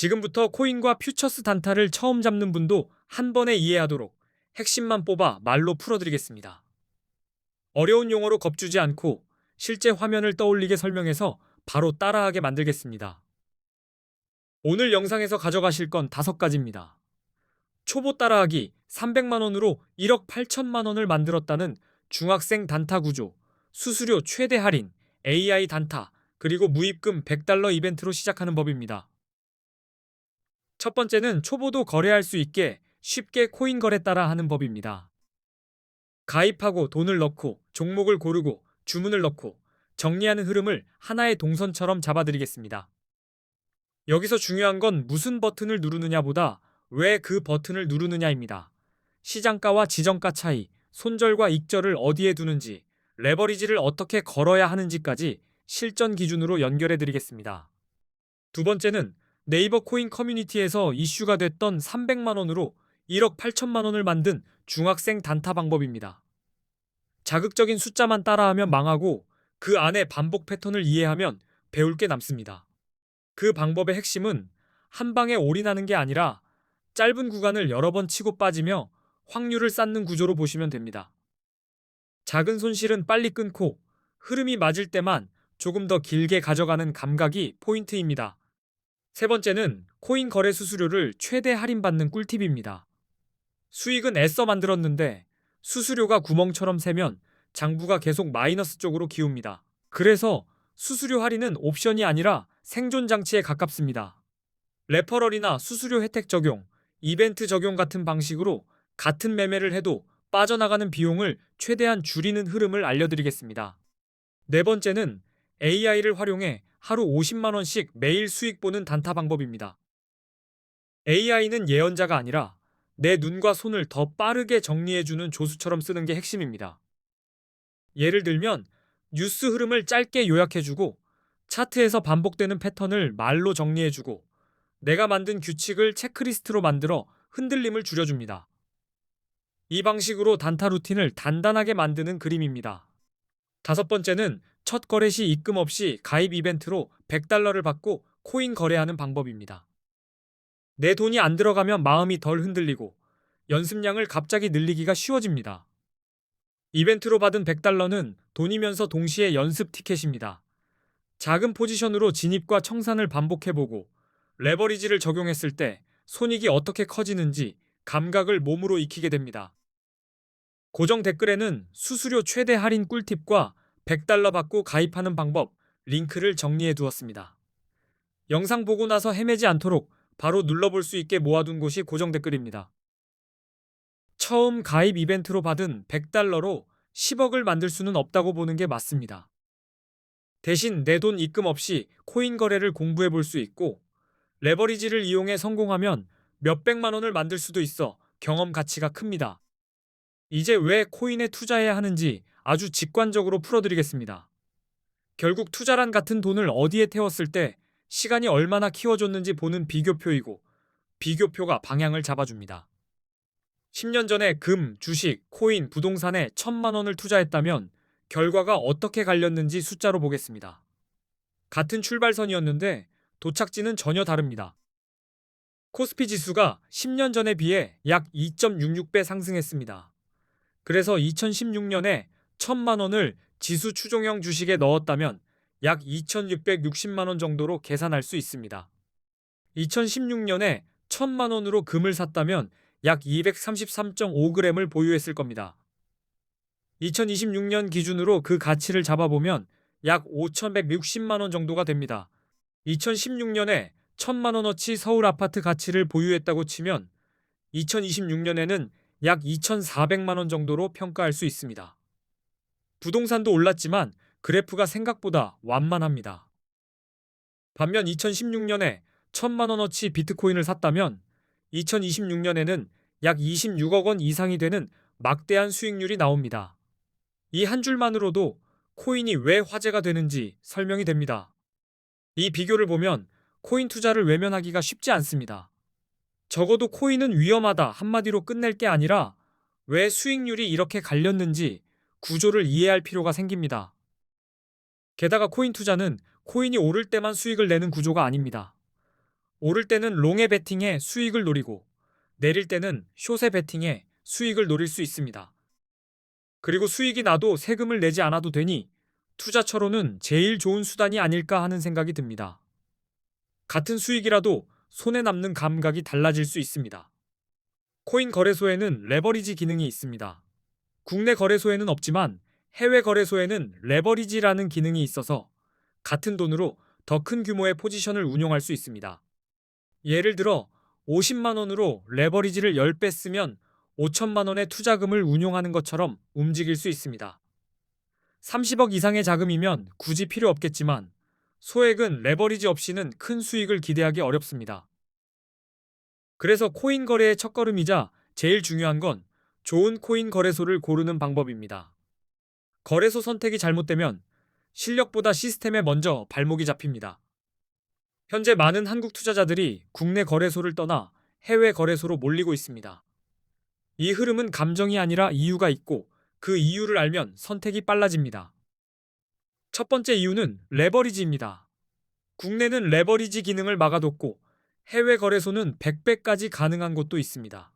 지금부터 코인과 퓨처스 단타를 처음 잡는 분도 한 번에 이해하도록 핵심만 뽑아 말로 풀어드리겠습니다. 어려운 용어로 겁주지 않고 실제 화면을 떠올리게 설명해서 바로 따라하게 만들겠습니다. 오늘 영상에서 가져가실 건 다섯 가지입니다. 초보 따라하기 300만원으로 1억 8천만원을 만들었다는 중학생 단타 구조, 수수료 최대 할인, AI 단타, 그리고 무입금 100달러 이벤트로 시작하는 법입니다. 첫 번째는 초보도 거래할 수 있게 쉽게 코인 거래 따라 하는 법입니다. 가입하고 돈을 넣고 종목을 고르고 주문을 넣고 정리하는 흐름을 하나의 동선처럼 잡아드리겠습니다. 여기서 중요한 건 무슨 버튼을 누르느냐보다 왜 그 버튼을 누르느냐입니다. 시장가와 지정가 차이, 손절과 익절을 어디에 두는지, 레버리지를 어떻게 걸어야 하는지까지 실전 기준으로 연결해 드리겠습니다. 두 번째는 네이버 코인 커뮤니티에서 이슈가 됐던 300만 원으로 1억 8천만 원을 만든 중학생 단타 방법입니다. 자극적인 숫자만 따라하면 망하고 그 안에 반복 패턴을 이해하면 배울 게 남습니다. 그 방법의 핵심은 한 방에 올인하는 게 아니라 짧은 구간을 여러 번 치고 빠지며 확률을 쌓는 구조로 보시면 됩니다. 작은 손실은 빨리 끊고 흐름이 맞을 때만 조금 더 길게 가져가는 감각이 포인트입니다. 세 번째는 코인 거래 수수료를 최대 할인받는 꿀팁입니다. 수익은 애써 만들었는데 수수료가 구멍처럼 새면 장부가 계속 마이너스 쪽으로 기웁니다. 그래서 수수료 할인은 옵션이 아니라 생존 장치에 가깝습니다. 레퍼럴이나 수수료 혜택 적용, 이벤트 적용 같은 방식으로 같은 매매를 해도 빠져나가는 비용을 최대한 줄이는 흐름을 알려드리겠습니다. 네 번째는 AI를 활용해 하루 50만 원씩 매일 수익 보는 단타 방법입니다. AI는 예언자가 아니라 내 눈과 손을 더 빠르게 정리해주는 조수처럼 쓰는 게 핵심입니다. 예를 들면 뉴스 흐름을 짧게 요약해주고 차트에서 반복되는 패턴을 말로 정리해주고 내가 만든 규칙을 체크리스트로 만들어 흔들림을 줄여줍니다. 이 방식으로 단타 루틴을 단단하게 만드는 그림입니다. 다섯 번째는 첫 거래 시 입금 없이 가입 이벤트로 100달러를 받고 코인 거래하는 방법입니다. 내 돈이 안 들어가면 마음이 덜 흔들리고 연습량을 갑자기 늘리기가 쉬워집니다. 이벤트로 받은 100달러는 돈이면서 동시에 연습 티켓입니다. 작은 포지션으로 진입과 청산을 반복해보고 레버리지를 적용했을 때 손익이 어떻게 커지는지 감각을 몸으로 익히게 됩니다. 고정 댓글에는 수수료 최대 할인 꿀팁과 100달러 받고 가입하는 방법, 링크를 정리해 두었습니다. 영상 보고 나서 헤매지 않도록 바로 눌러볼 수 있게 모아둔 곳이 고정 댓글입니다. 처음 가입 이벤트로 받은 100달러로 10억을 만들 수는 없다고 보는 게 맞습니다. 대신 내 돈 입금 없이 코인 거래를 공부해 볼 수 있고 레버리지를 이용해 성공하면 몇백만 원을 만들 수도 있어 경험 가치가 큽니다. 이제 왜 코인에 투자해야 하는지 아주 직관적으로 풀어드리겠습니다. 결국 투자란 같은 돈을 어디에 태웠을 때 시간이 얼마나 키워줬는지 보는 비교표이고 비교표가 방향을 잡아줍니다. 10년 전에 금, 주식, 코인, 부동산에 천만 원을 투자했다면 결과가 어떻게 갈렸는지 숫자로 보겠습니다. 같은 출발선이었는데 도착지는 전혀 다릅니다. 코스피 지수가 10년 전에 비해 약 2.66배 상승했습니다. 그래서 2016년에 1000만 원을 지수 추종형 주식에 넣었다면 약 2660만 원 정도로 계산할 수 있습니다. 2016년에 1000만 원으로 금을 샀다면 약 233.5g을 보유했을 겁니다. 2026년 기준으로 그 가치를 잡아보면 약 5,160만 원 정도가 됩니다. 2016년에 1천만 원어치 서울 아파트 가치를 보유했다고 치면 2026년에는 약 2,400만 원 정도로 평가할 수 있습니다. 부동산도 올랐지만 그래프가 생각보다 완만합니다. 반면 2016년에 1천만 원어치 비트코인을 샀다면 2026년에는 약 26억 원 이상이 되는 막대한 수익률이 나옵니다. 이 한 줄만으로도 코인이 왜 화제가 되는지 설명이 됩니다. 이 비교를 보면 코인 투자를 외면하기가 쉽지 않습니다. 적어도 코인은 위험하다 한마디로 끝낼 게 아니라 왜 수익률이 이렇게 갈렸는지 구조를 이해할 필요가 생깁니다. 게다가 코인 투자는 코인이 오를 때만 수익을 내는 구조가 아닙니다. 오를 때는 롱에 베팅해 수익을 노리고 내릴 때는 숏에 베팅해 수익을 노릴 수 있습니다. 그리고 수익이 나도 세금을 내지 않아도 되니 투자처로는 제일 좋은 수단이 아닐까 하는 생각이 듭니다. 같은 수익이라도 손에 남는 감각이 달라질 수 있습니다. 코인 거래소에는 레버리지 기능이 있습니다. 국내 거래소에는 없지만 해외 거래소에는 레버리지라는 기능이 있어서 같은 돈으로 더 큰 규모의 포지션을 운용할 수 있습니다. 예를 들어 50만 원으로 레버리지를 10배 쓰면 5천만 원의 투자금을 운용하는 것처럼 움직일 수 있습니다. 30억 이상의 자금이면 굳이 필요 없겠지만 소액은 레버리지 없이는 큰 수익을 기대하기 어렵습니다. 그래서 코인 거래의 첫걸음이자 제일 중요한 건 좋은 코인 거래소를 고르는 방법입니다. 거래소 선택이 잘못되면 실력보다 시스템에 먼저 발목이 잡힙니다. 현재 많은 한국 투자자들이 국내 거래소를 떠나 해외 거래소로 몰리고 있습니다. 이 흐름은 감정이 아니라 이유가 있고 그 이유를 알면 선택이 빨라집니다. 첫 번째 이유는 레버리지입니다. 국내는 레버리지 기능을 막아뒀고 해외 거래소는 100배까지 가능한 곳도 있습니다.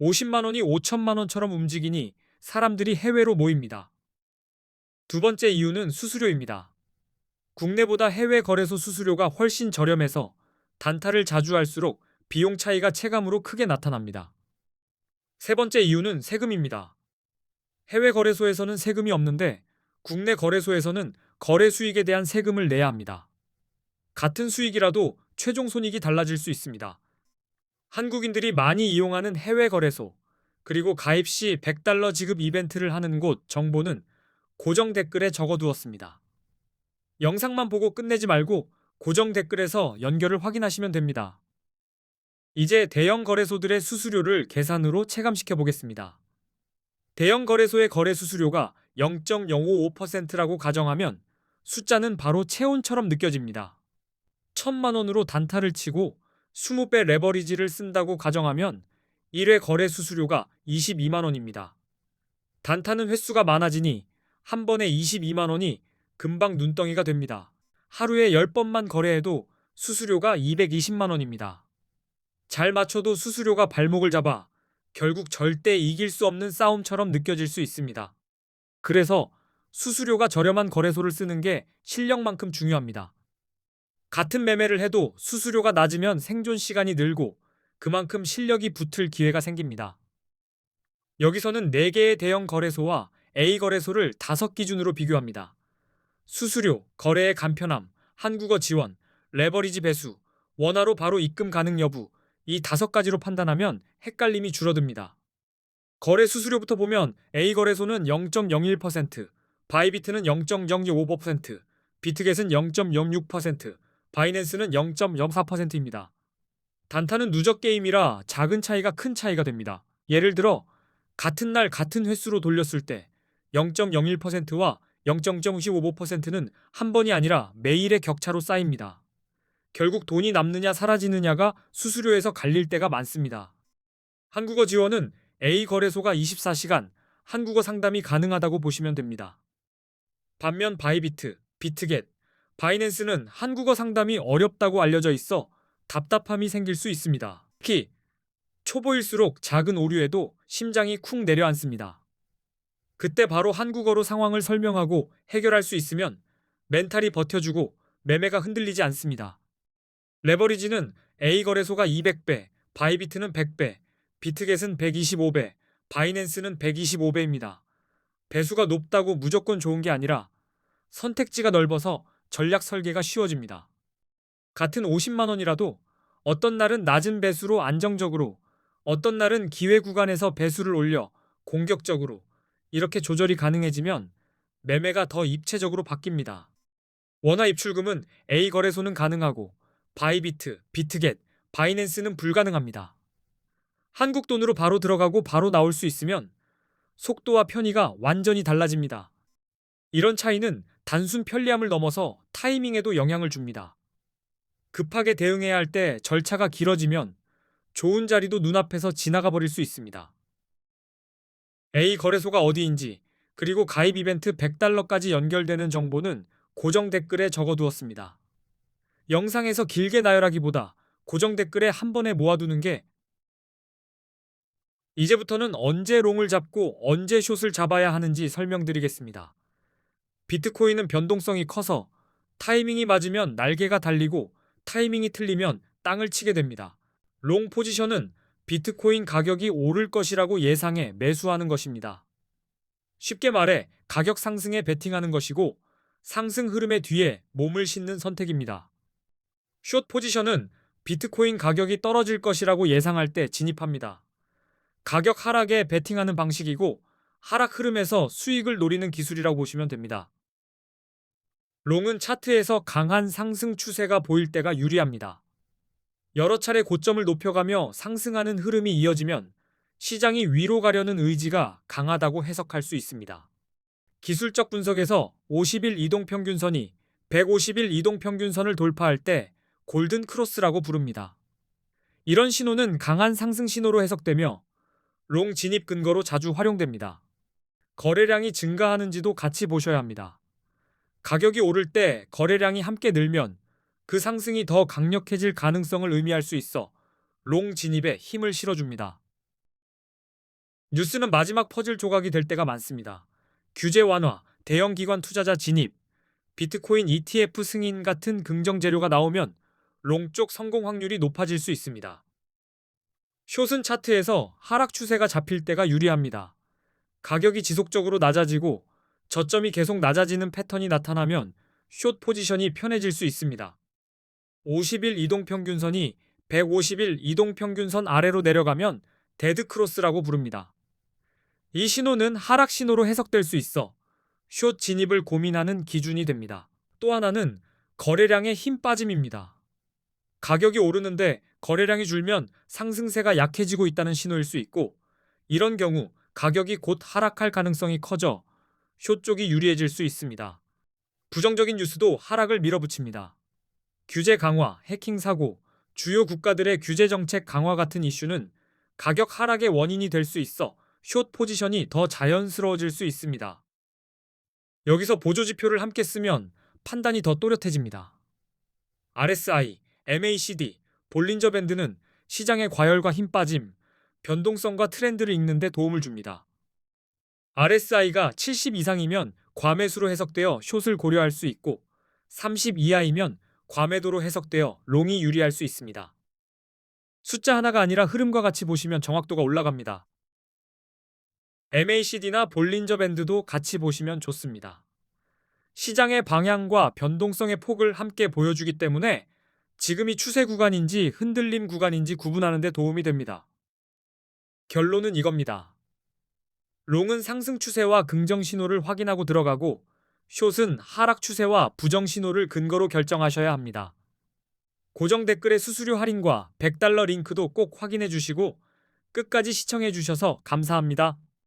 50만 원이 5천만 원처럼 움직이니 사람들이 해외로 모입니다. 두 번째 이유는 수수료입니다. 국내보다 해외 거래소 수수료가 훨씬 저렴해서 단타를 자주 할수록 비용 차이가 체감으로 크게 나타납니다. 세 번째 이유는 세금입니다. 해외 거래소에서는 세금이 없는데 국내 거래소에서는 거래 수익에 대한 세금을 내야 합니다. 같은 수익이라도 최종 손익이 달라질 수 있습니다. 한국인들이 많이 이용하는 해외 거래소, 그리고 가입 시 100달러 지급 이벤트를 하는 곳 정보는 고정 댓글에 적어두었습니다. 영상만 보고 끝내지 말고 고정 댓글에서 연결을 확인하시면 됩니다. 이제 대형 거래소들의 수수료를 계산으로 체감시켜 보겠습니다. 대형 거래소의 거래 수수료가 0.055%라고 가정하면 숫자는 바로 체온처럼 느껴집니다. 천만 원으로 단타를 치고 20배 레버리지를 쓴다고 가정하면 1회 거래 수수료가 22만 원입니다. 단타는 횟수가 많아지니 한 번에 22만 원이 금방 눈덩이가 됩니다. 하루에 10번만 거래해도 수수료가 220만 원입니다. 잘 맞춰도 수수료가 발목을 잡아 결국 절대 이길 수 없는 싸움처럼 느껴질 수 있습니다. 그래서 수수료가 저렴한 거래소를 쓰는 게 실력만큼 중요합니다. 같은 매매를 해도 수수료가 낮으면 생존 시간이 늘고 그만큼 실력이 붙을 기회가 생깁니다. 여기서는 4개의 대형 거래소와 A 거래소를 5 기준으로 비교합니다. 수수료, 거래의 간편함, 한국어 지원, 레버리지 배수, 원화로 바로 입금 가능 여부 이 다섯 가지로 판단하면 헷갈림이 줄어듭니다. 거래 수수료부터 보면 A 거래소는 0.01%, 바이비트는 0.005%, 비트겟은 0.06%, 바이낸스는 0.04%입니다. 단타는 누적 게임이라 작은 차이가 큰 차이가 됩니다. 예를 들어 같은 날 같은 횟수로 돌렸을 때 0.01%와 0.055%는 한 번이 아니라 매일의 격차로 쌓입니다. 결국 돈이 남느냐 사라지느냐가 수수료에서 갈릴 때가 많습니다. 한국어 지원은 A 거래소가 24시간 한국어 상담이 가능하다고 보시면 됩니다. 반면 바이비트, 비트겟, 바이낸스는 한국어 상담이 어렵다고 알려져 있어 답답함이 생길 수 있습니다. 특히 초보일수록 작은 오류에도 심장이 쿵 내려앉습니다. 그때 바로 한국어로 상황을 설명하고 해결할 수 있으면 멘탈이 버텨주고 매매가 흔들리지 않습니다. 레버리지는 A 거래소가 200배, 바이비트는 100배, 비트겟은 125배, 바이낸스는 125배입니다. 배수가 높다고 무조건 좋은 게 아니라 선택지가 넓어서 전략 설계가 쉬워집니다. 같은 50만 원이라도 어떤 날은 낮은 배수로 안정적으로, 어떤 날은 기회 구간에서 배수를 올려 공격적으로 이렇게 조절이 가능해지면 매매가 더 입체적으로 바뀝니다. 원화 입출금은 A 거래소는 가능하고 바이비트, 비트겟, 바이낸스는 불가능합니다. 한국 돈으로 바로 들어가고 바로 나올 수 있으면 속도와 편의가 완전히 달라집니다. 이런 차이는 단순 편리함을 넘어서 타이밍에도 영향을 줍니다. 급하게 대응해야 할 때 절차가 길어지면 좋은 자리도 눈앞에서 지나가 버릴 수 있습니다. A 거래소가 어디인지 그리고 가입 이벤트 100달러까지 연결되는 정보는 고정 댓글에 적어두었습니다. 영상에서 길게 나열하기보다 고정 댓글에 한 번에 모아두는 게 이제부터는 언제 롱을 잡고 언제 숏을 잡아야 하는지 설명드리겠습니다. 비트코인은 변동성이 커서 타이밍이 맞으면 날개가 달리고 타이밍이 틀리면 땅을 치게 됩니다. 롱 포지션은 비트코인 가격이 오를 것이라고 예상해 매수하는 것입니다. 쉽게 말해 가격 상승에 베팅하는 것이고 상승 흐름의 뒤에 몸을 싣는 선택입니다. 숏 포지션은 비트코인 가격이 떨어질 것이라고 예상할 때 진입합니다. 가격 하락에 베팅하는 방식이고 하락 흐름에서 수익을 노리는 기술이라고 보시면 됩니다. 롱은 차트에서 강한 상승 추세가 보일 때가 유리합니다. 여러 차례 고점을 높여가며 상승하는 흐름이 이어지면 시장이 위로 가려는 의지가 강하다고 해석할 수 있습니다. 기술적 분석에서 50일 이동평균선이 150일 이동평균선을 돌파할 때 골든 크로스라고 부릅니다. 이런 신호는 강한 상승 신호로 해석되며 롱 진입 근거로 자주 활용됩니다. 거래량이 증가하는지도 같이 보셔야 합니다. 가격이 오를 때 거래량이 함께 늘면 그 상승이 더 강력해질 가능성을 의미할 수 있어 롱 진입에 힘을 실어줍니다. 뉴스는 마지막 퍼즐 조각이 될 때가 많습니다. 규제 완화, 대형 기관 투자자 진입, 비트코인 ETF 승인 같은 긍정 재료가 나오면 롱 쪽 성공 확률이 높아질 수 있습니다. 숏은 차트에서 하락 추세가 잡힐 때가 유리합니다. 가격이 지속적으로 낮아지고 저점이 계속 낮아지는 패턴이 나타나면 숏 포지션이 편해질 수 있습니다. 50일 이동평균선이 150일 이동평균선 아래로 내려가면 데드크로스라고 부릅니다. 이 신호는 하락 신호로 해석될 수 있어 숏 진입을 고민하는 기준이 됩니다. 또 하나는 거래량의 힘 빠짐입니다. 가격이 오르는데 거래량이 줄면 상승세가 약해지고 있다는 신호일 수 있고 이런 경우 가격이 곧 하락할 가능성이 커져 숏 쪽이 유리해질 수 있습니다. 부정적인 뉴스도 하락을 밀어붙입니다. 규제 강화, 해킹 사고, 주요 국가들의 규제 정책 강화 같은 이슈는 가격 하락의 원인이 될 수 있어 숏 포지션이 더 자연스러워질 수 있습니다. 여기서 보조 지표를 함께 쓰면 판단이 더 또렷해집니다. RSI, MACD, 볼린저 밴드는 시장의 과열과 힘 빠짐, 변동성과 트렌드를 읽는 데 도움을 줍니다. RSI가 70 이상이면 과매수로 해석되어 숏을 고려할 수 있고 30 이하이면 과매도로 해석되어 롱이 유리할 수 있습니다. 숫자 하나가 아니라 흐름과 같이 보시면 정확도가 올라갑니다. MACD나 볼린저 밴드도 같이 보시면 좋습니다. 시장의 방향과 변동성의 폭을 함께 보여주기 때문에 지금이 추세 구간인지 흔들림 구간인지 구분하는 데 도움이 됩니다. 결론은 이겁니다. 롱은 상승 추세와 긍정 신호를 확인하고 들어가고 숏은 하락 추세와 부정 신호를 근거로 결정하셔야 합니다. 고정 댓글의 수수료 할인과 100달러 링크도 꼭 확인해 주시고 끝까지 시청해 주셔서 감사합니다.